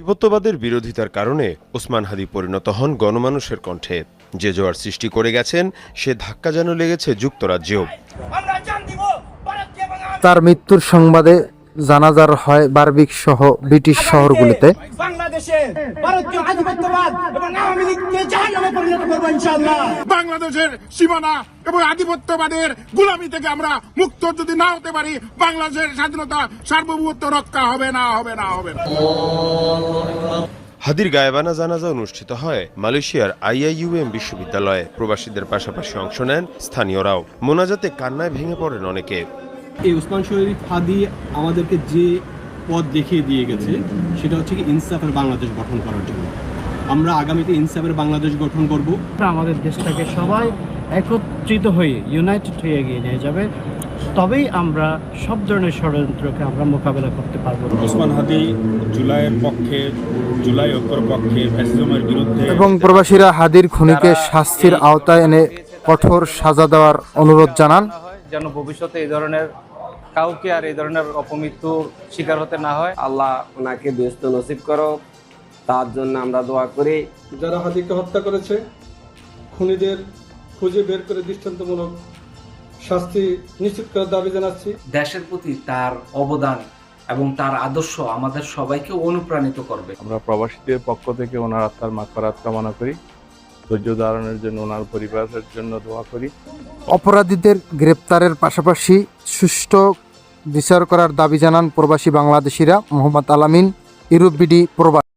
বিভক্তবাদের বিরোধিতার কারণে ওসমান হাদি পরিণত হন গণমানুষের কণ্ঠে। যে জোয়ার সৃষ্টি করে গেছেন, সে ধাক্কা যেন লেগেছে যুক্তরাজ্যেও। তার মৃত্যুর সংবাদে জানাজার হয় বার্বিক সহ ব্রিটিশ শহরগুলিতে। বাংলাদেশে ভারতীয় আধিপত্যবাদ এবং আওয়ামী লীগকে জাহান্নামে পরিণত করব ইনশাআল্লাহ। বাংলাদেশের সীমানা এবং আধিপত্যবাদের গুলামি থেকে আমরা মুক্ত যদি না হতে পারি বাংলাদেশের স্বাধীনতা সার্বভৌমত্ব রক্ষা হবে না হবে না হবে না। হাদির গায়েবানা জানাজা অনুষ্ঠিত হয় মালয়েশিয়ার আইআইইউএম বিশ্ববিদ্যালয়ে। প্রবাসীদের পাশাপাশি অংশ নেন স্থানীয়রাও। মোনাজাতে কান্নায় ভেঙে পড়েন অনেকে। এই উসমান শরীফ হাদি আমাদেরকে যে পথ দেখিয়ে দিয়ে গেছে সেটা হচ্ছে কি ইনসাফের বাংলাদেশ গঠন করার জন্য। আমরা আগামীতে ইনসাফের বাংলাদেশ গঠন করব। আমাদের দেশটাকে সবাই একত্রিত হয়ে ইউনাইটেড হয়ে এগিয়ে নিয়ে যাবে। তবেই আমরা সব ধরনের ষড়যন্ত্রকে আমরা মোকাবেলা করতে পারব। ওসমান হাদি জুলাইয়ের পক্ষে জুলাই ঐক্যর পক্ষে ফ্যাসিজমের বিরুদ্ধে এবং প্রবাসীরা হাদির খুনিকে শাস্তির আওতায় এনে কঠোর সাজা দেওয়ার অনুরোধ জানান। যেন ভবিষ্যতে এই ধরনের কাউকে আর এই ধরনের অপমৃত্যুর শিকার হতে না হয়। আল্লাহ ওনাকে ব্যস্ত নসিব করো তার জন্য আমরা দোয়া করি। যারা হাদিকে হত্যা করেছে খুনিদের খুঁজে বের করে দৃষ্টান্তমূলক শাস্তি নিশ্চিত করার দাবি জানাচ্ছি। দেশের প্রতি তার অবদান এবং তার আদর্শ আমাদের সবাইকে অনুপ্রাণিত করবে। আমরা প্রবাসীদের পক্ষ থেকে ওনার আত্মার মাকফারাত কামনা করি। ধৈর্য ধারণের জন্য ওনার পরিবারের জন্য দোয়া করি। অপরাধীদের গ্রেপ্তারের পাশাপাশি সুষ্ঠু বিচার করার দাবি জানান প্রবাসী বাংলাদেশিরা মোহাম্মদ আলামিন ইউরোপ বিডি প্রবাসী।